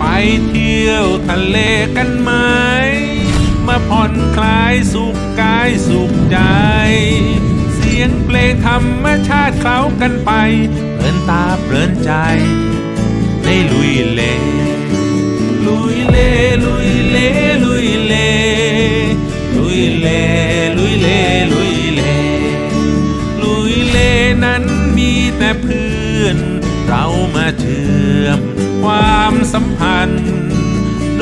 ไปเที่ยวทะเลกันไหม มาผ่อนคลายสุขกายสุขใจ เสียงเพลงธรรมชาติเคล้ากันไป เพลินตาเพลินใจได้ลุยเล ลุยเล ลุยเล ลุยเล ลุยเล ลุยเล ลุยเล ลุยเลนั้นมีแต่เพื่อน เรามาเชื่อมความสัมพันธ์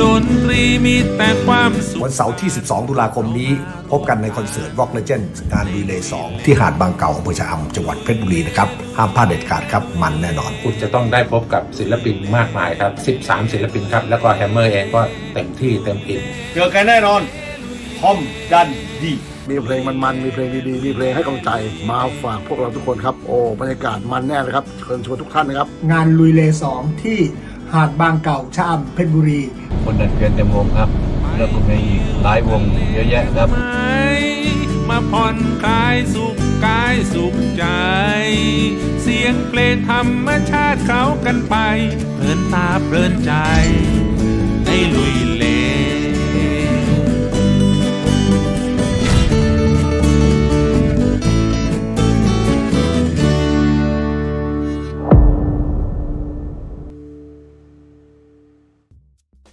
ดนตรีมีแต่ความสุขวันเสาร์ที่ 12 ตุลาคมนี้ พบกันในคอนเสิร์ต Rock Legend งานรีเลย์2ที่หาดบางเก่าอำเภอชะอำจังหวัดเพชรบุรีนะครับ ห้ามพลาดเด็ดขาดครับ มันแน่นอน คุณจะต้องได้พบกับศิลปินมากมายครับ 13 ศิลปินครับ แล้วก็แฮมเมอร์เองก็เต็มที่เต็มอิ่มเจอกันแน่นอนทอมดันดีมีเพลงมันๆ มีเพลงดีๆ มีเพลงให้กำลังใจ มาฝากพวกเราทุกคนครับ โอ้ บรรยากาศมันแน่เลยครับ เชิญชวนทุกท่านนะครับ งานลุยเลสองที่ หาดบางเก่าชะอำเพชรบุรี คนเดินเพียนเต็มวงครับ แล้วก็มีอีกหลายวงเยอะแยะครับไหมมาผ่อนคลายสุขกายสุขใจ เสียงเพลงธรรมชาติเขากันไปเพลินตาเพลินใจ